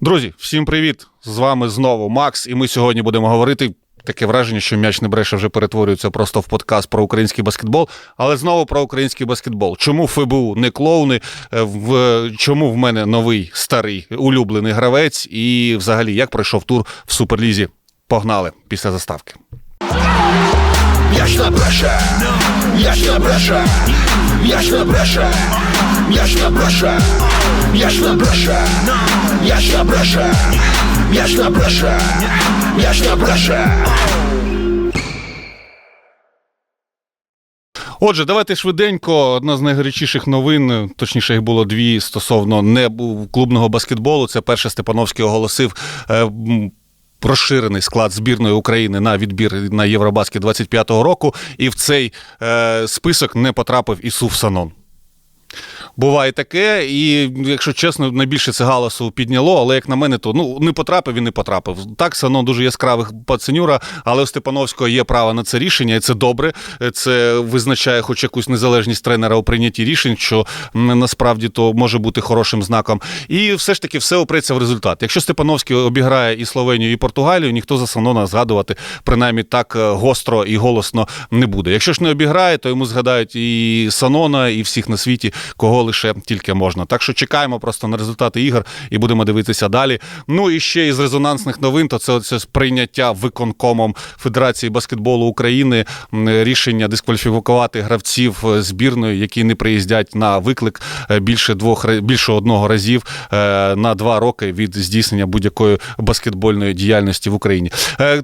Друзі, всім привіт! З вами знову Макс, і ми сьогодні будемо говорити. Таке враження, що м'яч не бреше вже перетворюється просто в подкаст про український баскетбол, але знову про український баскетбол. Чому ФБУ не клоуни? Е, В чому в мене новий старий улюблений гравець? І взагалі як пройшов тур в суперлізі? Погнали після заставки. М'яч не бреше, м'яч не бреше, м'яч не бреше, бреше, м'яч не бреше, м'яч не бреше, м'яч не бреше. Отже, давайте швиденько. Одна з найгарячіших новин, точніше, їх було дві стосовно не клубного баскетболу. Це перше Степановський оголосив. е, Розширений склад збірної України на відбір на Євробаскет 25-го року, і в цей е, список не потрапив Ісуф Санон. Буває таке, і якщо чесно, найбільше це галасу підняло, але як на мене, то ну не потрапив і не потрапив. Так, Санон дуже яскравих пацанюра, але у Степановського є право на це рішення, і це добре. Це визначає хоч якусь незалежність тренера у прийнятті рішень, що насправді то може бути хорошим знаком. І все ж таки все опреться в результат. Якщо Степановський обіграє і Словенію, і Португалію, ніхто за Санона згадувати принаймні так е, гостро і голосно не буде. Якщо ж не обіграє, то йому згадають і Санона, і всіх на світі, кого лише тільки можна. Так що чекаємо просто на результати ігор і будемо дивитися далі. Ну і ще із резонансних новин, то це, це прийняття виконкомом Федерації баскетболу України рішення дискваліфікувати гравців е, збірної, які не приїздять на виклик е, більше двох більше одного разів е, на два роки від здійснення будь-якої баскетбольної діяльності в Україні.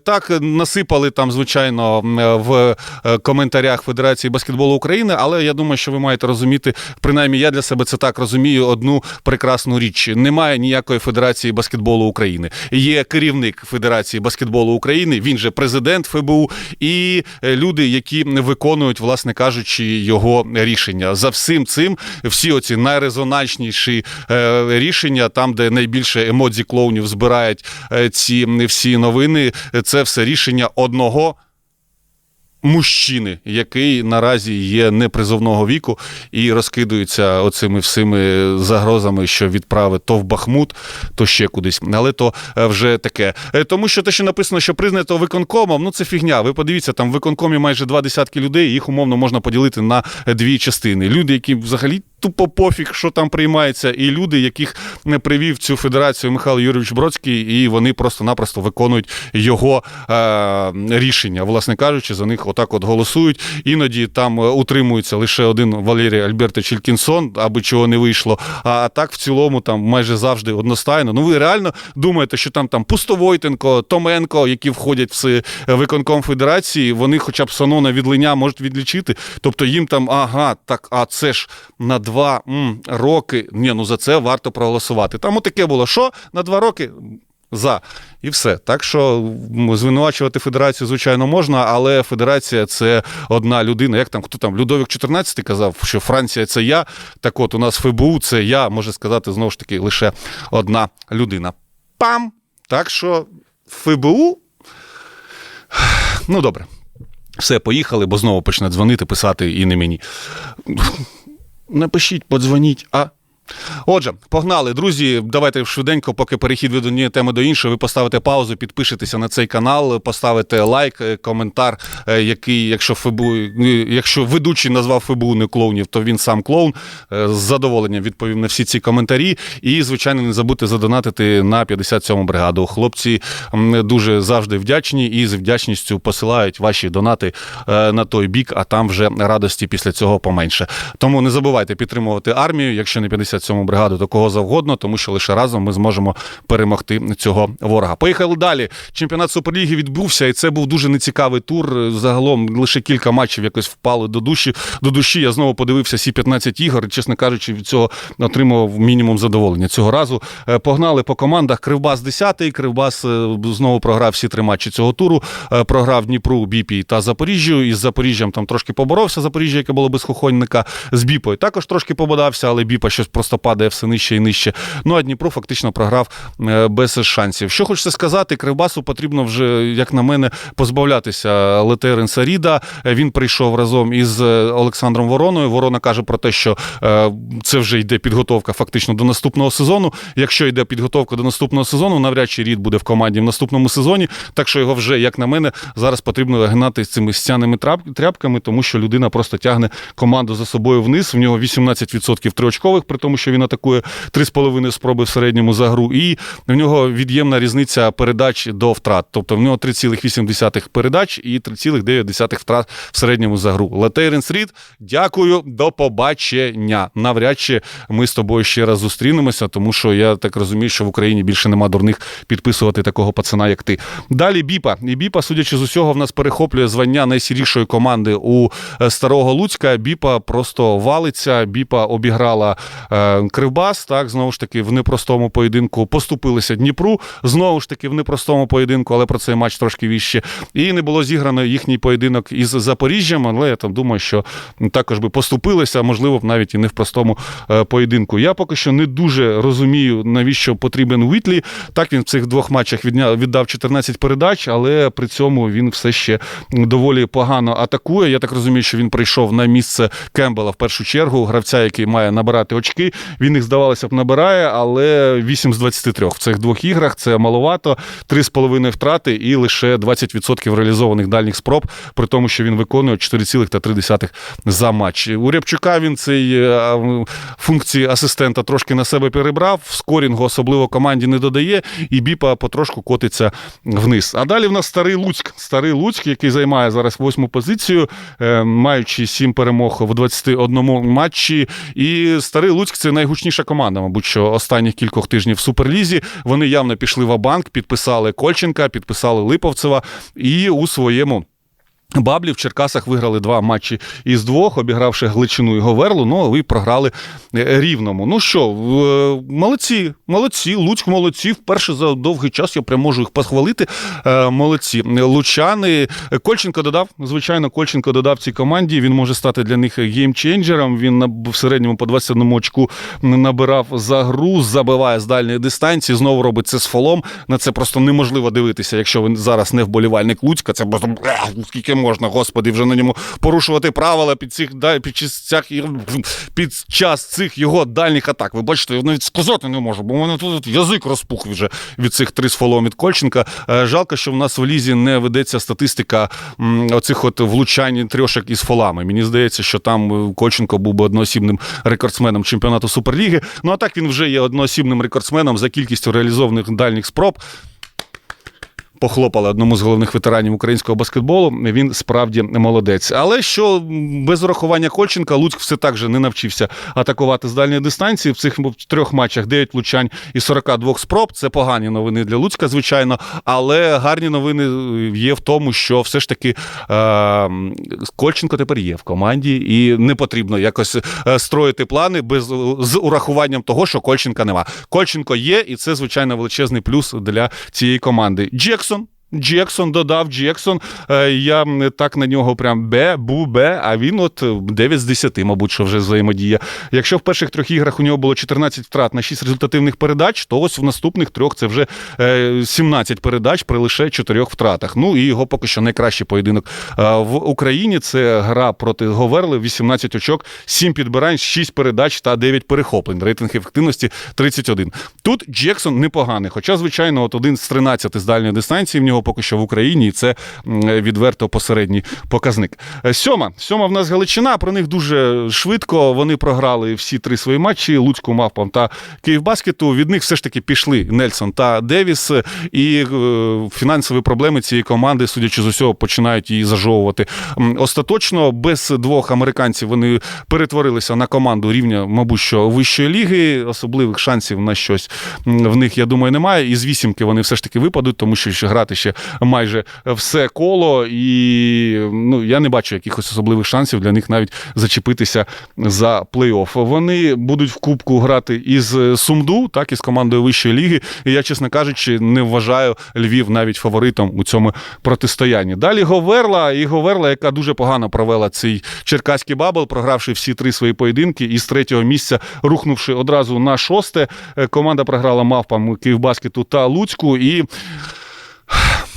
Так насипали там, звичайно, в коментарях Федерації баскетболу України, але я думаю, що ви маєте розуміти, принаймні я для себе це так розумію, одну прекрасну річ. Немає ніякої Федерації баскетболу України. Є керівник Федерації баскетболу України, він же президент ФБУ, і е, люди, які виконують, власне кажучи, його рішення. За всім цим всі оці найрезонансніші е, рішення, там, де найбільше емодзі клоунів збирають е, ці всі новини, це все рішення одного. Мужчини, який наразі є непризовного віку і розкидується оцими всіми загрозами, що відправить то в Бахмут, то ще кудись. Але то е, вже таке. Е, Тому що те, що написано, що признато виконкомом, ну це фігня. Ви подивіться, там в виконкомі майже два десятки людей, їх умовно можна поділити на дві частини. Люди, які взагалі тупо пофіг, що там приймається, і люди, яких не привів цю федерацію Михайло Юрійович Бродський, і вони просто-напросто виконують його е, рішення. Власне кажучи, за них отак от голосують. Іноді там е, утримується лише один Валерій Альбертович Ількінсон, аби чого не вийшло. А, так в цілому там майже завжди одностайно. Ну ви реально думаєте, що там там Пустовойтенко, Томенко, які входять в виконком федерації, вони хоча б Санона від линя можуть відлічити. Тобто їм там, ага, так, а це ж на два м, роки. Ні, ну за це варто проголосувати. Там отаке було, що на два роки. За і все. Так що звинувачувати федерацію, звичайно, можна, але федерація це одна людина. Як там хто там Людовік 14 казав, що Франція це я. Так от у нас ФБУ це я, може сказати знову ж таки лише одна людина. Пам! Так що ФБУ. Ну добре. Все, поїхали, бо знову почне дзвонити, писати і не мені. Напишіть, подзвоніть, а. Отже, погнали, друзі. Давайте швиденько, поки перехід від однієї теми до іншої, ви поставите паузу, підпишетеся на цей канал, поставите лайк, е, коментар, е, який, якщо ФБУ, е, якщо ведучий назвав ФБУ не клоунів, то він сам клоун. З задоволенням відповів на всі ці коментарі. І, звичайно, не забудьте задонатити на 57-му бригаду. Хлопці дуже завжди вдячні і з вдячністю посилають ваші донати на той бік, а там вже радості після цього поменше. Тому не забувайте підтримувати армію, якщо не 57-му бригаду, то кого завгодно, тому що лише разом ми зможемо перемогти цього ворога. Поїхали далі. Чемпіонат Суперліги відбувся, і це був дуже нецікавий тур. Загалом лише кілька матчів якось впали до душі. До душі я знову подивився всі 15 ігор. і, Чесно кажучи, від цього отримав мінімум задоволення. Цього разу Е, погнали по командах. Кривбас 10-й. Кривбас е, знову програв всі три матчі цього туру. Е, Програв Дніпру, Біпі та Запоріжжю. Із Запоріжжям там трошки поборовся. Запоріжжя, яке було без Хохонника. З Біпою також трошки пободався, але Біпа щось просто просто падає все нижче і нижче. Ну а Дніпро фактично програв е, без шансів. Що хочеться сказати, Кривбасу потрібно вже, як на мене, позбавлятися Летерен Саріда. Е, Він прийшов разом із е, Олександром Вороною. Ворона каже про те, що це вже йде підготовка фактично до наступного сезону. Якщо йде підготовка до наступного сезону, навряд чи рід буде в команді в наступному сезоні. Так що його вже, як на мене, зараз потрібно гнати цими стяними тряпками, тому що людина просто тягне команду за собою вниз. В нього 18% триочкових, при тому, що він атакує 3,5 спроби в середньому за гру. І в нього від'ємна різниця передач до втрат. Тобто в нього 3,8 передач і 3,9 втрат в середньому за гру. Летейренс Рід, дякую, до побачення. Навряд чи ми з тобою ще раз зустрінемося, тому що я так розумію, що в Україні більше нема дурних підписувати такого пацана, як ти. Далі Біпа. І Біпа, судячи з усього, в нас перехоплює звання найсірішої команди у е, Старого Луцька. Біпа просто валиться. Біпа обіграла е, Кривбас. Так, знову ж таки, в непростому поєдинку поступилися Дніпру. Знову ж таки, в непростому поєдинку, але про цей матч трошки віще. І не було зіграно їхній поєдинок із Запоріжжям, але я там думаю, що також би поступилися, можливо, навіть і не в простому е, поєдинку. Я поки що не дуже розумію, навіщо потрібен Уітлі. Так він в цих двох матчах віддав 14 передач, але при цьому він все ще доволі погано атакує. Я так розумію, що він прийшов на місце Кембела в першу чергу, гравця, який має набирати очки. Він їх, здавалося б, набирає, але 8 з 23 в цих двох іграх це маловато. 3,5 втрати і лише 20% реалізованих дальніх спроб, при тому, що він виконує 4,3 за матч. У Рябчука він цей е, функції асистента трошки на себе перебрав, скорінгу особливо команді не додає, і Біпа потрошку котиться вниз. А далі в нас старий Луцьк. Старий Луцьк, який займає зараз восьму позицію, е, маючи сім перемог в 21 матчі. І старий Луцьк це найгучніша команда, мабуть, що останніх кількох тижнів в Суперлізі. Вони явно пішли в банк підписали Кольченка, підписали Липовцева і у своєму. Баблі в Черкасах виграли два матчі із двох, обігравши Гличину і Говерлу, ну і програли е, рівному. Ну що, е, молодці, молодці, Луцьк молодці. Вперше за довгий час я прям можу їх похвалити. Е, Молодці. Лучани. Кольченко додав. Звичайно, Кольченко додав цій команді. Він може стати для них геймченджером. Він в середньому по 21 очку набирав за гру, забиває з дальньої дистанції, знову робить це з фолом. На це просто неможливо дивитися, якщо ви зараз не вболівальник Луцька. Це просто скільки можна, господи, вже на ньому порушувати правила під цих під час цих під час цих його дальніх атак. Ви бачите, я навіть сказати не можу, бо у мене тут язик розпух вже від цих три з фолом від Кольченка. Е, Жалко, що в нас в лізі не ведеться статистика оцих от влучань трьошок із фолами. Мені здається, що там е, Кольченко був би одноосібним рекордсменом чемпіонату Суперліги. Ну а так він вже є одноосібним рекордсменом за кількістю реалізованих дальніх спроб. Похлопали одному з головних ветеранів українського баскетболу. Він справді молодець. Але що без урахування Кольченка Луцьк все так же не навчився атакувати з дальньої дистанції. В цих трьох матчах 9 влучань і 42 спроб. Це погані новини для Луцька, звичайно. Але гарні новини є в тому, що все ж таки е- Кольченко тепер є в команді, і не потрібно якось е, строїти плани без з урахуванням того, що Кольченка нема. Кольченко є, і це звичайно величезний плюс для цієї команди. Джексон. Джексон додав Джексон. Е, Я так на нього прям бе, бу, бе, а він от е, 9 з 10, мабуть, що вже взаємодія. Якщо в перших трьох іграх у нього було 14 втрат на 6 результативних передач, то ось в наступних трьох це вже е, 17 передач при лише 4 втратах. Ну і його поки що найкращий поєдинок е, в Україні. Це гра проти Говерли, 18 очок, 7 підбирань, 6 передач та 9 перехоплень. Рейтинг ефективності 31. Тут Джексон непоганий. Хоча, звичайно, от один з 13 з дальньої дистанції в нього поки що в Україні, і це відверто посередній показник. Е, Сьома. Сьома в нас Галичина. Про них дуже швидко. Вони програли всі три свої матчі: Луцьку, Мавпам та Київбаскету. Від них все ж таки пішли Нельсон та Девіс. І е, фінансові проблеми цієї команди, судячи з усього, починають її зажовувати. Остаточно без двох американців вони перетворилися на команду рівня, мабуть, що вищої ліги. Особливих шансів на щось в них, я думаю, немає. І з вісімки вони все ж таки випадуть, тому що ще грати ще ще майже все коло, і ну я не бачу якихось особливих шансів для них навіть зачепитися за плей-офф. Вони будуть в кубку грати із Сумду, так із командою вищої ліги. І я, чесно кажучи, не вважаю Львів навіть фаворитом у цьому протистоянні. Далі Говерла і Говерла, яка дуже погано провела цей черкаський бабл, програвши всі три свої поєдинки, і з третього місця рухнувши одразу на шосте. Е, Команда програла мавпам Київбаскету та Луцьку. І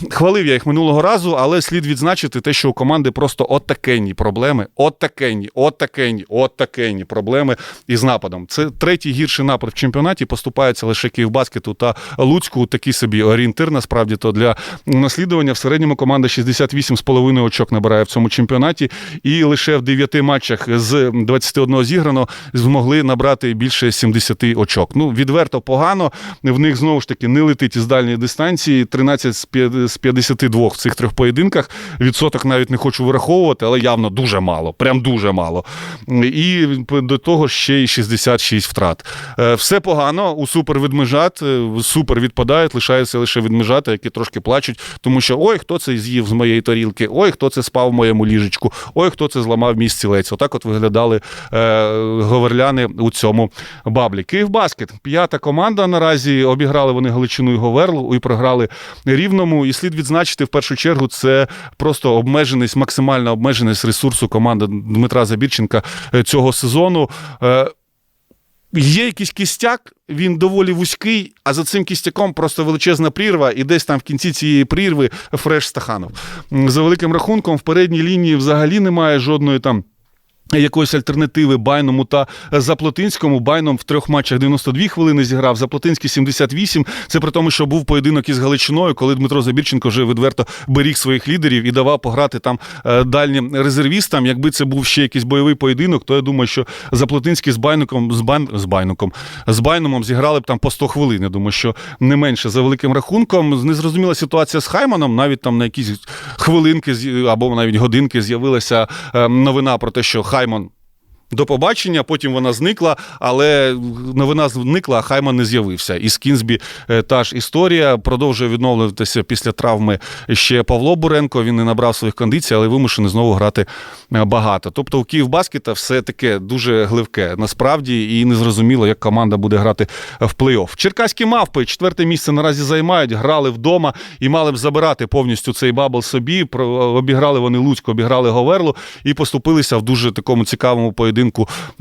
Хвалив я їх минулого разу, але слід відзначити те, що у команди просто отакенні проблеми, отакенні, отакенні, отакенні проблеми із нападом. Це третій гірший напад в чемпіонаті. Поступається лише Київбаскету та Луцьку. Такий собі орієнтир. Насправді то для наслідування в середньому команда 68,5 очок набирає в цьому чемпіонаті, і лише в 9 матчах з 21 зіграно змогли набрати більше 70 очок. Ну відверто погано. В них знову ж таки не летить із дальньої дистанції. 13 з з 52 в цих трьох поєдинках. Відсоток навіть не хочу вираховувати, але явно дуже мало. Прям дуже мало. І до того ще й 66 втрат. Е, Все погано у супер відмежат. е, Супер відпадають, лишаються лише відмежати, які трошки плачуть, тому що ой, хто це з'їв з моєї тарілки, ой, хто це спав в моєму ліжечку, ой, хто це зламав мій стілець. Отак от виглядали е, говерляни у цьому баблі. Київбаскет, п'ята команда наразі. Обіграли вони Галичину і Говерлу і програли рівному. І слід відзначити в першу чергу, це просто обмеженість, максимальна обмеженість ресурсу команди Дмитра Забірченка е, цього сезону. Е, Є якийсь кістяк, він доволі вузький, а за цим кістяком просто величезна прірва, і десь там в кінці цієї прірви Фреш Стаханов. За великим рахунком, в передній лінії взагалі немає жодної там. Якоїсь альтернативи Байному та Заплотинському. Байном в трьох матчах 92 хвилини зіграв, Заплотинський 78. Це при тому, що був поєдинок із Галичиною, коли Дмитро Забірченко вже відверто беріг своїх лідерів і давав пограти там е, дальнім резервістам. Якби це був ще якийсь бойовий поєдинок, то я думаю, що Заплотинський з Байнуком, з, Байн, з Байнуком, з Байнумом зіграли б там по 100 хвилин. Я думаю, що не менше за великим рахунком. Незрозуміла ситуація з Хайманом. Навіть там на якісь хвилинки або навіть годинки з'явилася е, новина про те, що Хайман. До побачення, потім вона зникла, але новина зникла, а Хайман не з'явився. І з Кінзбі е, та ж історія продовжує відновлюватися після травми ще Павло Буренко. Він не набрав своїх кондицій, але вимушений знову грати е, багато. Тобто у Київбаскета все таке дуже гливке насправді, і незрозуміло, як команда буде грати в плей-офф. Черкаські мавпи четверте місце наразі займають, грали вдома і мали б забирати повністю цей бабл собі. Обіграли вони Луцьку, обіграли Говерлу і поступилися в дуже такому цікавому поєдинку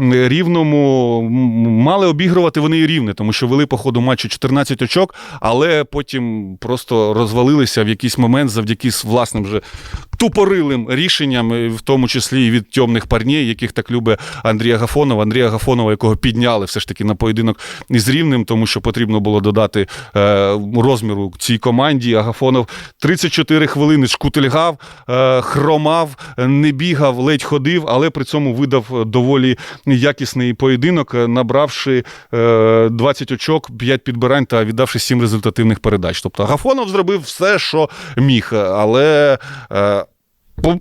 м, рівному. Мали обігрувати вони і рівне, тому що вели по ходу матчу 14 очок, але потім просто розвалилися в якийсь момент завдяки власним же тупорилим рішенням, в тому числі і від темних парней, яких так любить Андрія Гафонова. Андрія Гафонова, якого підняли все ж таки на поєдинок із рівним, тому що потрібно було додати е, розміру цій команді. А Гафонов 34 хвилини шкутильгав, е, хромав, не бігав, ледь ходив, але при цьому видав доволі якісний поєдинок, е, набравши е, 20 очок, 5 підбирань та віддавши 7 результативних передач. Тобто Гафонов зробив все, що міг, але. Е, пу-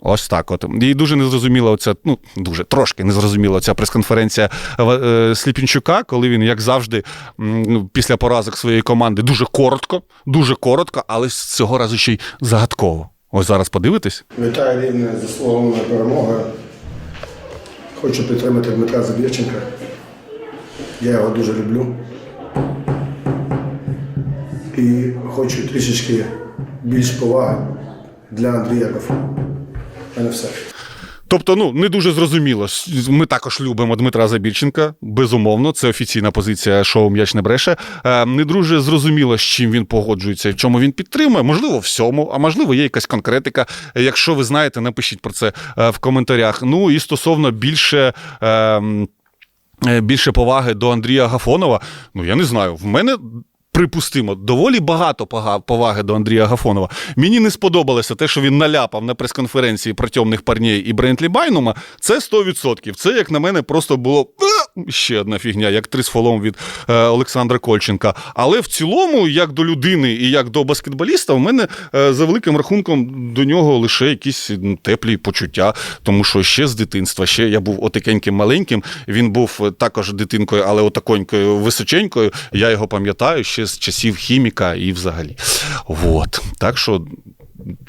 Ось так от. І дуже незрозуміла оця, ну, дуже трошки незрозуміла ця прес-конференція е, Сліпінчука, коли він, як завжди, ну, після поразок своєї команди дуже коротко, дуже коротко, але з цього разу ще й загадково. Ось зараз подивитесь. Вітаю рівне заслугована перемога. Хочу підтримати Дмитра Забірченка. Я його дуже люблю. І хочу трішечки більш поваги для Андрія Гафу. У все. Тобто, ну не дуже зрозуміло. Ми також любимо Дмитра Забірченка. Безумовно, це офіційна позиція шоу М'яч не бреше. Е, Не дуже зрозуміло, з чим він погоджується, в чому він підтримує. Можливо, всьому, а можливо, є якась конкретика. Якщо ви знаєте, напишіть про це е, в коментарях. Ну і стосовно більше. е, м, е, Більше поваги до Андрія Гафонова. Ну я не знаю. В мене припустимо, доволі багато поваги до Андрія Гафонова. Мені не сподобалося те, що він наляпав на прес-конференції про темних парней і Брентлі Байнума. Це 100%. Це, як на мене, просто було. Ще одна фігня, як три з фолом від е, Олександра Кольченка. Але в цілому, як до людини і як до баскетболіста, в мене е, за великим рахунком до нього лише якісь ну, теплі почуття. Тому що ще з дитинства, ще я був отакеньким маленьким. Він був е, також дитинкою, але отаконькою височенькою. Я його пам'ятаю ще з часів хіміка і взагалі. Вот. Так що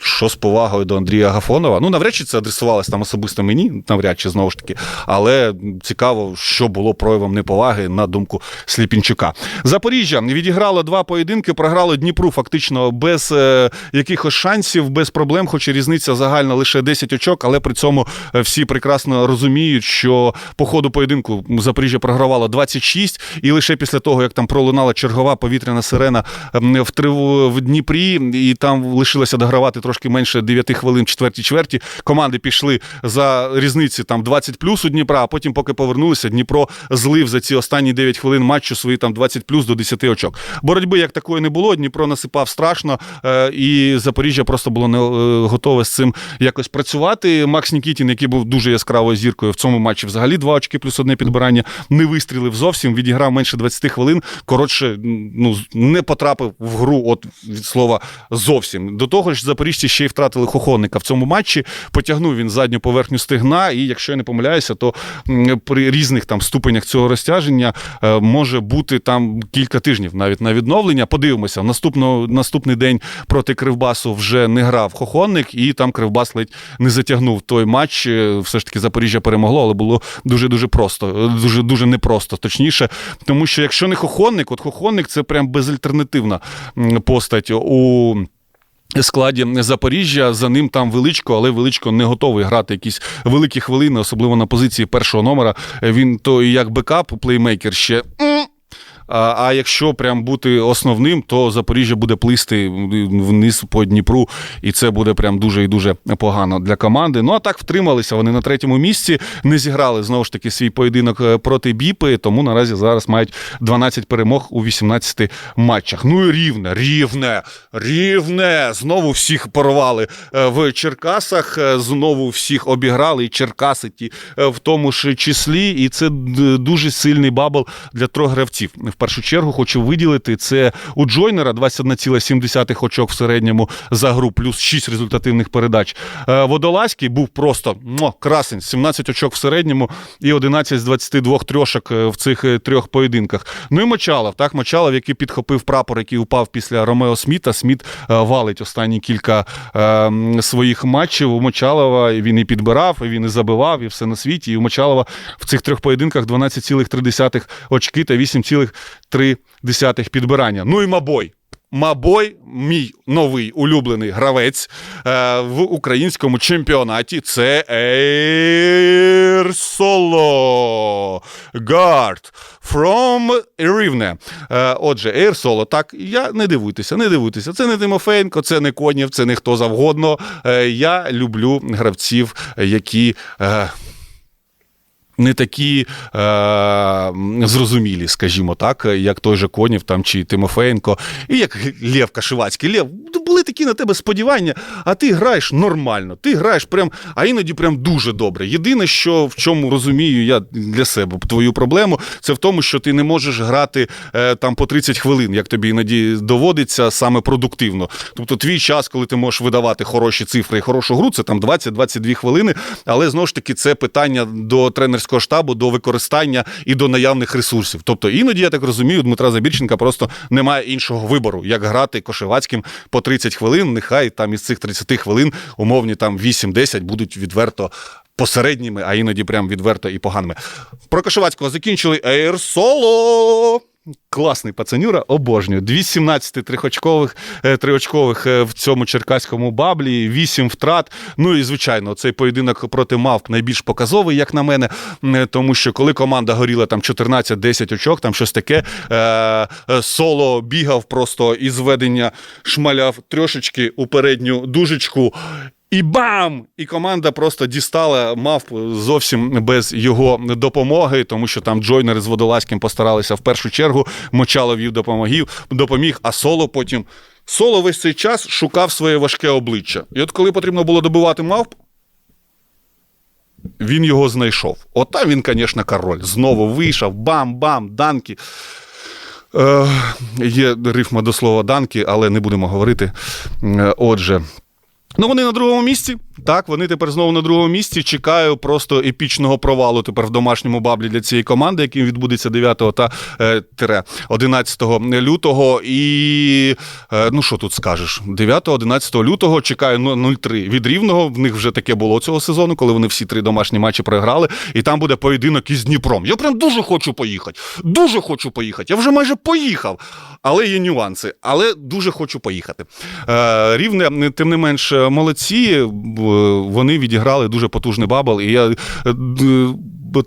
що з повагою до Андрія Гафонова. Ну, навряд чи це адресувалось там особисто мені, навряд чи знову ж таки, але цікаво, що було проявом неповаги на думку Сліпінчука. Запоріжжя відіграло два поєдинки, програло Дніпру фактично без е, якихось шансів, без проблем, хоч і різниця загальна лише 10 очок, але при цьому е, всі прекрасно розуміють, що по ходу поєдинку Запоріжжя програвало 26, і лише після того, як там пролунала чергова повітряна сирена в Дніпрі, і там лишилося догравати трошки менше 9 хвилин в четвертій чверті. Команди пішли за різниці там 20 плюс у Дніпра, а потім, поки повернулися, Дніпро злив за ці останні 9 хвилин матчу свої там 20 плюс до 10 очок. Боротьби як такої не було. Дніпро насипав страшно, е, і Запоріжжя просто було не е, готове з цим якось працювати. Макс Нікітін, який був дуже яскравою зіркою в цьому матчі, взагалі два очки плюс одне підбирання, не вистрілив зовсім. Відіграв менше 20 хвилин. Коротше, ну не потрапив в гру. От від слова зовсім. До того ж, запоріжці ще й втратили хохонника в цьому матчі. Потягнув він задню поверхню стегна, і якщо я не помиляюся, то при різних там ступенях цього розтяження е, може бути там кілька тижнів навіть на відновлення. Подивимося, наступно, наступний день проти Кривбасу вже не грав хохонник, і там Кривбас ледь не затягнув той матч. Е, Все ж таки Запоріжжя перемогло, але було дуже дуже просто, е, дуже дуже непросто, точніше, тому що якщо не хохонник, от хохонник це прям безальтернативна постать у. Складі Запоріжжя за ним там величко, але величко не готовий грати якісь великі хвилини, особливо на позиції першого номера. Він то як бекап, плеймейкер ще. А, а якщо прям бути основним, то Запоріжжя буде плисти вниз по Дніпру, і це буде прям дуже і дуже погано для команди. Ну а так втрималися. Вони на третьому місці не зіграли знову ж таки свій поєдинок е, проти Біпи, тому наразі зараз мають 12 перемог у 18 матчах. Ну і рівне, рівне, рівне. Знову всіх порвали е, в Черкасах. е, Знову всіх обіграли, і Черкаси ті в тому ж числі. І це дуже сильний бабл для трьох гравців. Першу чергу хочу виділити це у Джойнера 21,7 очок в середньому за гру, плюс 6 результативних передач. Е, Водолазький був просто мо, красень, 17 очок в середньому і 11 з 22 трьошок е, в цих е, трьох поєдинках. Ну і Мочалов, так, Мочалов, який підхопив прапор, який упав після Ромео Сміта. Сміт валить останні кілька е, своїх матчів. У Мочалова він і підбирав, і він і забивав, і все на світі. І у Мочалова в цих трьох поєдинках 12,3 очки та 8,3 підбирання. Ну і Мабой. Мабой, мій новий улюблений гравець е, в українському чемпіонаті. Це Ейр. Гард from Рівне. Е, отже, Ейр Соло. Так, я не дивуйтеся, не дивуйтеся. Це не Тимофеєнко, це не Конєв, це не хто завгодно. Е, я люблю гравців, які. Е, не такі е, зрозумілі, скажімо так, як той же Конів там чи Тимофеєнко, і як Лев Кашивацький. Лев, були такі на тебе сподівання, а ти граєш нормально. Ти граєш прям, а іноді прям дуже добре. Єдине, що в чому розумію я для себе твою проблему, це в тому, що ти не можеш грати е, там по 30 хвилин, як тобі іноді доводиться саме продуктивно. Тобто твій час, коли ти можеш видавати хороші цифри і хорошу гру, це там 20-22 хвилини. Але знову ж таки, це питання до тренерського штабу, до використання і до наявних ресурсів. Тобто іноді, я так розумію, Дмитра Забірченка просто немає іншого вибору, як грати Кошевацьким по 30 хвилин. Нехай там із цих 30 хвилин умовні там 8-10 будуть відверто. Посередніми, а іноді прям відверто і поганими. Про Кошевацького закінчили Ейр Соло. Класний пацанюра, обожнюю. Дві 17 трьохочкових, е, триочкових е, в цьому черкаському баблі, вісім втрат. Ну і звичайно, цей поєдинок проти Мавп найбільш показовий, як на мене, е, тому що коли команда горіла там 14-10 очок, там щось таке, е, соло бігав просто із ведення, шмаляв трошечки у передню дужечку. І бам! І команда просто дістала мавп зовсім без його допомоги, тому що там Джойнер з Водолазьким постаралися в першу чергу. Мочалов допомогів, допоміг, а соло потім. Соло весь цей час шукав своє важке обличчя. І от коли потрібно було добивати мавп, він його знайшов. От там він, звісно, король. Знову вийшов, бам-бам, данки. Е, є рифма до слова данки, але не будемо говорити. Е, Отже. Ну, вони на другому місці. Так, вони тепер знову на другому місці. Чекаю просто епічного провалу тепер в домашньому баблі для цієї команди, який відбудеться 9 та е, 11 лютого. І е, ну що тут скажеш? 9-11 лютого чекаю ну, 0-3 від рівного. В них вже таке було цього сезону, коли вони всі три домашні матчі програли. І там буде поєдинок із Дніпром. Я прям дуже хочу поїхати. Дуже хочу поїхати. Я вже майже поїхав. Але є нюанси. Але дуже хочу поїхати. Е, рівне, тим не менш, молодці. Б- Вони відіграли дуже потужний бабл. І я е,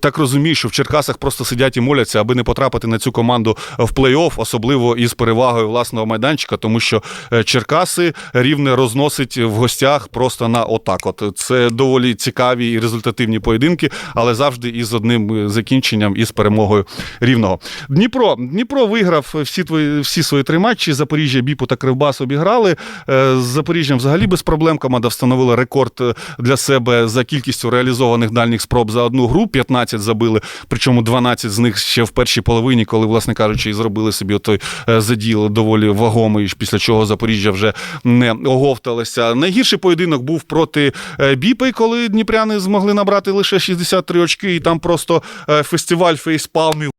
так розумію, що в Черкасах просто сидять і моляться, аби не потрапити на цю команду в плей-офф, особливо із перевагою власного майданчика, тому що е, Черкаси рівне розносить в гостях просто на отак. От це доволі цікаві і результативні поєдинки, але завжди із одним е, закінченням із перемогою рівного. Дніпро Дніпро виграв всі твої всі свої три матчі. Запоріжжя, Біпу та Кривбас обіграли. Е, З Запоріжжям взагалі без проблем. Команда встановила рекорд для себе за кількістю реалізованих дальніх спроб за одну гру. 15 забили, причому 12 з них ще в першій половині, коли, власне кажучи, і зробили собі той заділ доволі вагомий, після чого Запоріжжя вже не оговталося. Найгірший поєдинок був проти е, Біпи, коли дніпряни змогли набрати лише 63 очки, і там просто е, фестиваль фейспалмів.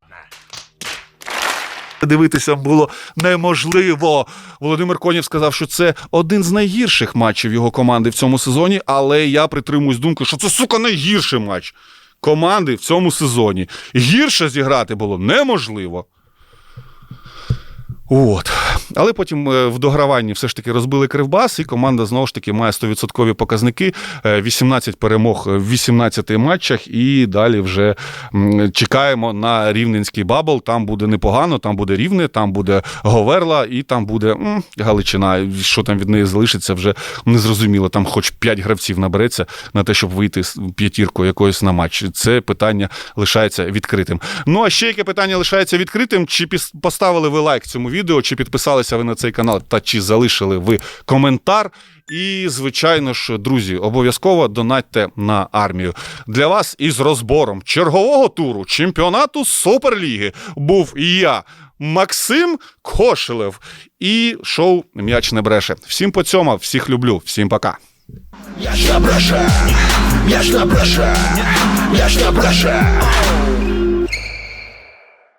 Дивитися було неможливо. Володимир Конєв сказав, що це один з найгірших матчів його команди в цьому сезоні, але я притримуюсь думки, що це сука найгірший матч команди в цьому сезоні. Гірше зіграти було неможливо. От. Але потім е, в дограванні все ж таки розбили кривбас, і команда знову ж таки має 100% показники. Е, 18 перемог в 18 матчах, і далі вже чекаємо на рівненський бабл. Там буде непогано, там буде рівне, там буде Говерла, і там буде м, Галичина. Що там від неї залишиться, вже незрозуміло. Там хоч 5 гравців набереться на те, щоб вийти з п'ятіркою якоюсь на матч. Це питання лишається відкритим. Ну а ще яке питання лишається відкритим? Чи поставили ви лайк цьому відео, чи підписалися ви на цей канал, та чи залишили ви коментар? І, звичайно ж, друзі, обов'язково донатьте на армію. Для вас із розбором чергового туру чемпіонату Суперліги був я, Максим Кошелев, і шоу М'яч не бреше. Всім по цьому, всіх люблю, всім пока. М'яч не бреше, м'яч не бреше, м'яч не бреше,